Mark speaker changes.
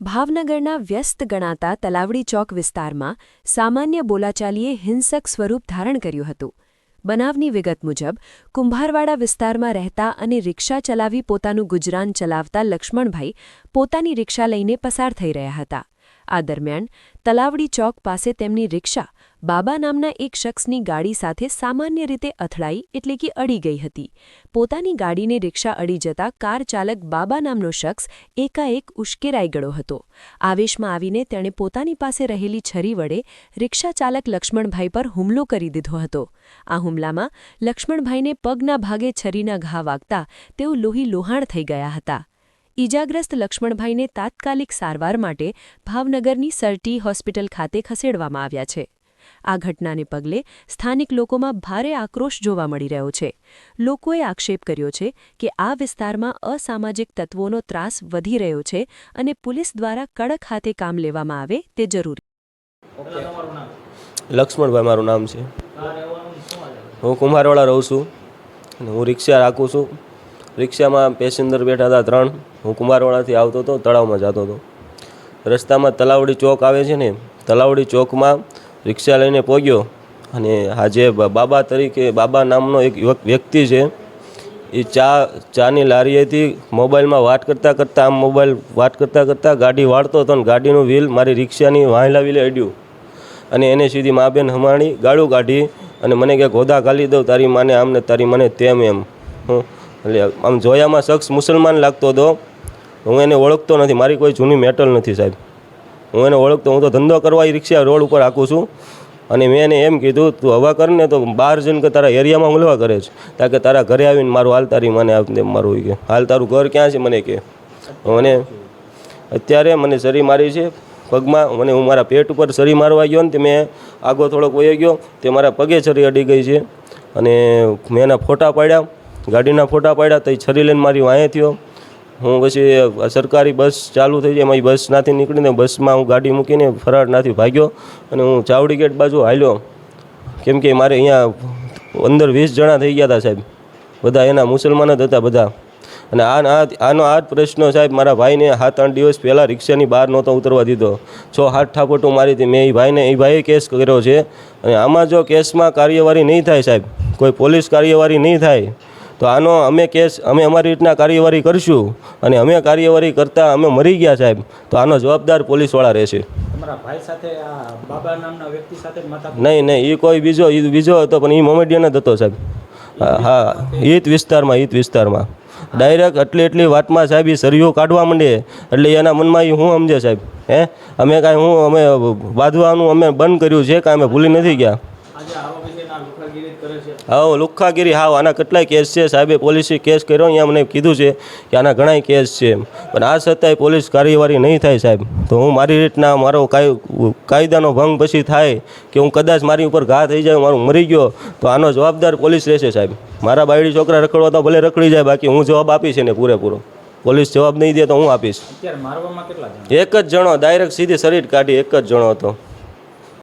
Speaker 1: ભાવનગરના વ્યસ્ત ગણાતા તલાવડી ચોક વિસ્તારમાં સામાન્ય બોલાચાલીએ હિંસક સ્વરૂપ ધારણ કર્યું હતું. બનાવની વિગત મુજબ, કુંભારવાડા વિસ્તારમાં રહેતા અને રિક્ષા ચલાવી પોતાનું ગુજરાન ચલાવતા લક્ષ્મણભાઈ પોતાની રિક્ષા લઈને પસાર થઈ રહ્યા હતા. આ દરમિયાન તલાવડી ચોક પાસે તેમની રિક્ષા બાબા નામના એક શખ્સની ગાડી સાથે સામાન્ય રીતે અથડાઈ એટલે કે અડી ગઈ હતી. પોતાની ગાડીને રિક્ષા અડી જતા કાર ચાલક બાબા નામનો શખ્સ એકાએક ઉશ્કેરાઈ ગયો હતો. આવેશમાં આવીને તેણે પોતાની પાસે રહેલી છરી વડે રિક્ષા ચાલક લક્ષ્મણભાઈ પર હુમલો કરી દીધો હતો. આ હુમલામાં લક્ષ્મણભાઈને પગના ભાગે છરીના ઘા વાગતા તેઓ લોહી લોહાણ થઈ ગયા હતા. ઈજાગ્રસ્ત લક્ષ્મણભાઈને તાત્કાલિક સારવાર માટે ભાવનગરની સરટી હોસ્પિટલ ખાતે ખસેડવામાં આવ્યા છે. આ ઘટનાને પગલે સ્થાનિક લોકોમાં ભારે આક્રોશ જોવા મળી રહ્યો છે. લોકોએ આક્ષેપ કર્યો છે કે આ વિસ્તારમાં અસામાજિક તત્વોનો ત્રાસ વધી રહ્યો છે અને પોલીસ દ્વારા કડક હાથે કામ લેવામાં આવે તે જરૂરી
Speaker 2: લક્ષ્મણભાઈ, મારું નામ છે. હું કુંભારવાડા રહું છું અને હું રિક્ષા રાખું છું. રિક્ષામાં પેસેન્જર બેઠા હતા ત્રણ. હું કુંભારવાડાથી આવતો હતો, તળાવમાં જતો હતો. રસ્તામાં તલાવડી ચોક આવે છે ને, તલાવડી ચોકમાં રિક્ષા લઈને પહોંચ્યો અને આ જે બાબા તરીકે, બાબા નામનો એક વ્યક્તિ છે, એ ચા, ચાની લારીએથી મોબાઈલમાં વાત કરતાં કરતાં, આમ મોબાઈલ વાત કરતાં કરતાં ગાડી વાળતો હતો ને, ગાડીનું વ્હીલ મારી રિક્ષાની વાંહેલા વ્હીલે અડ્યું. અને એને સીધી મા બેન હમાણી ગાળું કાઢી અને મને કે ગોદા ગાલી દઉં, તારી માને આમને, તારી મને તેમ એમ. હું એટલે આમ જોયામાં શખ્સ મુસલમાન લાગતો હતો. હું એને ઓળખતો નથી. મારી કોઈ જૂની મેટલ નથી સાહેબ. હું એને ઓળખતો, હું તો ધંધો કરવા એ રિક્ષા રોડ ઉપર આખું છું. અને મેં એને એમ કીધું, તું હવા કર ને તો બહાર જઈને કે તારા એરિયામાં હુલવા કરે છે. તાકે તારા ઘરે આવીને મારું હાલ તારી મને મારું કે. હાલ તારું ઘર ક્યાં છે મને કે. મને અત્યારે મને સરી મારી છે. પગમાં મને હું મારા પેટ ઉપર સરી મારવા ગયો ને તે મેં આગો થોડોક વયો ગયો. તે મારા પગે છરી અડી ગઈ છે. અને મેં એના ફોટા પાડ્યા. ગાડીના ફોટા પાડ્યા તો એ છરી લઈને મારી વાંહે થયો. હું પછી સરકારી બસ ચાલુ થઈ એમાં એ બસ નાથી નીકળીને બસમાં હું ગાડી મૂકીને ફરાર નાથી ભાગ્યો અને હું ચાવડી ગેટ બાજુ હાલ્યો. કેમ કે મારે અહીંયા અંદર વીસ જણા થઈ ગયા હતા સાહેબ. બધા એના મુસલમાન જ હતા બધા. અને આ આનો આ જ પ્રશ્ન સાહેબ, મારા ભાઈને સાત આઠ દિવસ પહેલાં રિક્ષાની બહાર નહોતો ઉતરવા દીધો. છ હાથ ઠાપોટું મારી હતી. મેં એ ભાઈને, એ ભાઈએ કેસ કર્યો છે. અને આમાં જો કેસમાં કાર્યવાહી નહીં થાય સાહેબ, કોઈ પોલીસ કાર્યવાહી નહીં થાય તો આનો અમે કેસ અમે અમારી રીતના કાર્યવાહી કરીશું અને અમે કાર્યવાહી કરતાં અમે મરી ગયા સાહેબ. તો આનો જવાબદાર પોલીસવાળા રહેશે. નહીં નહીં એ કોઈ બીજો એ બીજો હતો પણ એ મોમેડિયન જ હતો સાહેબ. હા ઈદ વિસ્તારમાં ઈત વિસ્તારમાં. ડાયરેક્ટ એટલી એટલી વાતમાં સાહેબ એ સરિયો કાઢવા માંડે. એટલે એના મનમાં એ હું સમજે સાહેબ હે? અમે કાંઈ હું અમે બાંધવાનું અમે બંધ કર્યું છે કાંઈ અમે ભૂલી નથી ગયા
Speaker 3: આજે આરોપી છે ના લુખાગીરી કરે છે
Speaker 2: હા લુખ્ખાગીરી હા આના કેટલાય કેસ છે? સાહેબે પોલીસે કેસ કર્યો અહીંયા મને કીધું છે કે આના ઘણાય કેસ છે. પણ આ છતાંય પોલીસ કાર્યવાહી નહીં થાય સાહેબ. તો હું મારી રીતના મારો કાય કાયદાનો ભંગ પછી થાય કે હું કદાચ મારી ઉપર ઘા થઈ જાય મારું મરી ગયો તો આનો જવાબદાર પોલીસ રહેશે સાહેબ. મારા બાયડી છોકરા રખડવા તો ભલે રખડી જાય બાકી હું જવાબ આપીશ એને પૂરેપૂરો. પોલીસ જવાબ નહીં દે તો હું આપીશ. એક જ જણો ડાયરેક્ટ સીધી શરીર કાઢી એક જ જણો હતો.